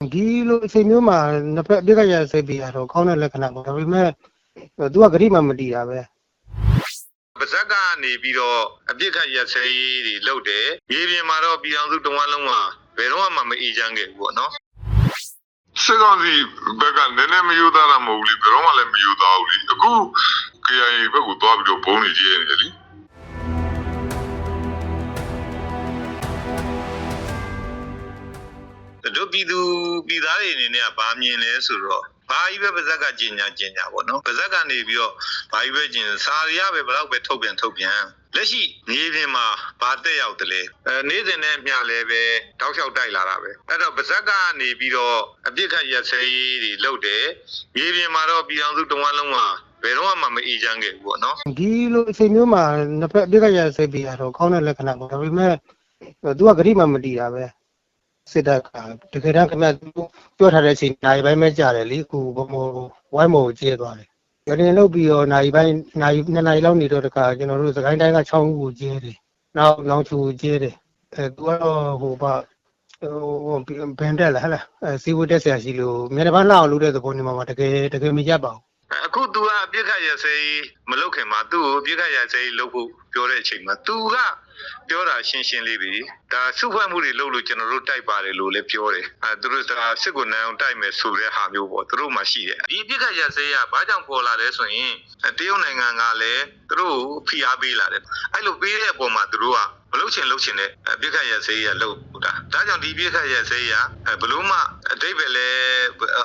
ဒီလိုအချိန်မျိုးမှာနှစ်ဖက်အပြစ်ကရစိတ်ပြရတော့ကောင်းတဲ့လက္ခဏာပေါ့ဒါပေမဲ့သူကဂရိမှမတည်တာပဲပါဇက်ကနေပြီးတော့အပြစ်ခတ်ရက်စဲရေးတွေလုပ်တယ်မြေပြင်မှာတော့ပြည်အောင်စုတဝမ်းလုံးမှာဘယ်တော့မှမအေးချမ်းခဲ့ဘူးပေါ့နော်စစ်ကောင်စီဘက်ကနည်းနည်းမယူသားတာမဟုတ်ဘူးလေဘယ်တော့မှလည်းမယူသားဘူးလေအခု KIA ဘက်ကိုသွားပြီးတော့ဘုံနေကြည့်နေတယ်လေ တို့ပြည်သူပြည်သားတွေအနေနဲ့ကဘာမြင်လဲဆိုတော့ဘာကြီးပဲပါဇက်ကကျင်ညာကျင်ညာပေါ့နော်ပါဇက်ကနေပြီးတော့ဘာကြီးပဲကျင်စာရရပဲဘယ်တော့ပဲထုတ်ပြန်ထုတ်ပြန်လက်ရှိမြေပြင်မှာဘာတက်ရောက်တယ်လဲအဲနေ့စဉ်နဲ့မျှလဲပဲတောက်လျှောက်တိုက်လာတာပဲအဲ့တော့ပါဇက်ကနေပြီးတော့အပြစ်ခတ်ရက်စဲရေးတွေလုပ်တယ်မြေပြင်မှာတော့ပြည်အောင်စုတဝမ်းလုံးမှာဘယ်တော့မှမအေးချမ်းခဲ့ဘူးပေါ့နော်ဒီလိုအချိန်မျိုးမှာနှစ်ဖက်အပြစ်ကရစိတ်ပြရတော့ကောင်းတဲ့လက္ခဏာပေါ့ဒါပေမဲ့သူကဂရိမှမတည်တာပဲ စစ်တပ်ကတကယ်တမ်းခင်ဗျသူပြောထားတဲ့အချိန်နိုင်ပိုင်းပဲကြာတယ်လေခုဘမောဝိုင်းမောကိုကျဲသွားတယ်ရရင်လုတ်ပြီးတော့နိုင်ပိုင်းနိုင်နှစ်နိုင်လောက်နေတော့တခါကျွန်တော်တို့စကိုင်းတိုင်းက6ဦးကိုကျဲတယ်နောက်နောင်ချူကိုကျဲတယ်အဲသူကတော့ဟိုပါဟိုဘန်တက်လာဟဲ့လားအဲစီဝတ်တက်ဆရာရှိလို့မြေတပန်းလောက်လို့တဲ့သဘောနေမှာတကယ်တကယ်မကြပါဘူး အခု तू ကအပြစ်ခတ်ရစေးမလုပ်ခင်မှာသူ့ကိုအပြစ်ခတ်ရစေးလုပ်ဖို့ပြောတဲ့အချိန်မှာ तू ကပြောတာရှင်းရှင်းလေးပဲဒါစုဖွဲ့မှုတွေလုပ်လို့ကျွန်တော်တို့တိုက်ပါတယ်လို့လည်းပြောတယ်အဲသူတို့ကစစ်ကိုနိုင်အောင်တိုက်မယ်ဆိုတဲ့ဟာမျိုးပေါ့သူတို့မှရှိတယ်ဒီအပြစ်ခတ်ရစေးကဘာကြောင့်ပေါ်လာလဲဆိုရင်အဲတရုတ်နိုင်ငံကလည်းသူတို့ကိုဖိအားပေးလာတယ်အဲ့လိုပေးတဲ့အပေါ်မှာသူတို့က မလုပ်ချင်လုပ်ချင်တဲ့အပြစ်ခတ်ရစေးရလုပ်တာဒါကြောင့်ဒီအပြစ်ခတ်ရစေးရဘလို့မှအတိတ်ပဲလဲ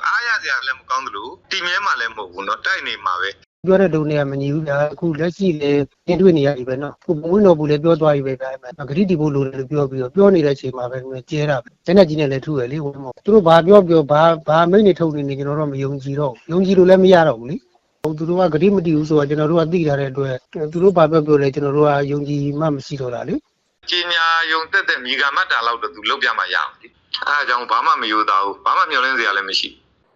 အားရစရာလည်းမကောင်းသလိုတီမြဲမှလည်းမဟုတ်ဘူးเนาะတိုက်နေမှာပဲ ပြောတဲ့လူတွေကမညီဘူးဗျာအခုလက်ရှိလေတင်တွေ့နေရပြီပဲနော်ခုဘဝင်းတော်ဘူးလည်းပြောသွားပြီပဲဗျာဂရိတီဖို့လိုတယ်လို့ပြောပြီးတော့ပြောနေတဲ့အချိန်မှာပဲကျဲတာပဲကျဲတဲ့ကြီးနဲ့လည်းထုရလေဝင်းမောသူတို့ဘာပြောပြောဘာဘာမိတ်နေထုတ်နေနေကျွန်တော်တို့မယုံကြည်တော့ယုံကြည်လို့လည်းမရတော့ဘူးလေဟိုသူတို့ကဂရိမတီးဘူးဆိုတော့ကျွန်တော်တို့ကသိထားတဲ့အတွက်သူတို့ဘာပြောပြောလဲကျွန်တော်တို့ကယုံကြည်မှမရှိတော့တာလေ ကျင်ညာယုံတက်တဲ့မိဂမတ်တာလောက်တော့သူလောက်ပြမှရအောင်ဒီအဲအကြောင်းဘာမှမယိုးသားဘူးဘာမှမျှော်လင့်စရာလည်းမရှိ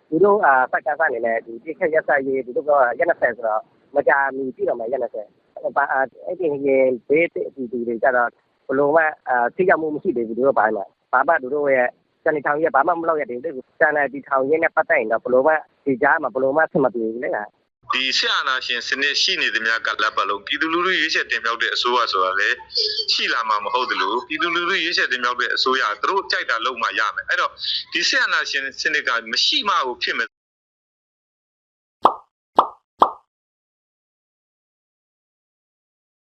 သူတို့အာစက်ကစားနေလဲဒီပြစ်ခက်ရက်ဆက်ရေးသူတို့ကရက်20ဆိုတော့မကြာမီပြည့်တော့မယ်ရက်20ဘာအဲ့ဒီရေဘေးတီတီတွေကြတော့ဘလုံးမအာသိကြမှုမရှိသေးဘူးသူတို့ဘာမှဘာမှသူတို့ရဲ့စနေထောင်ရဲ့ဘာမှမလုပ်ရတဲ့သူစံတဲ့ဒီထောင်ရင်းနဲ့ပတ်သက်ရင်တော့ဘလုံးမဒီကြားမှာဘလုံးမဆင်မပြေဘူးလေက ဒီဆရာနာရှင်စနစ်ရှိနေသမျှကလပ်ပတ်လုံးပြည်သူလူထုရွေးချယ်တင်မြှောက်တဲ့အစိုးရဆိုတာလေရှိလာမှာမဟုတ်သလိုပြည်သူလူထုရွေးချယ်တင်မြှောက်တဲ့အစိုးရသူတို့ကြိုက်တာလုပ်မှရမယ်အဲ့တော့ဒီဆရာနာရှင်စနစ်ကမရှိမှကိုဖြစ်မယ်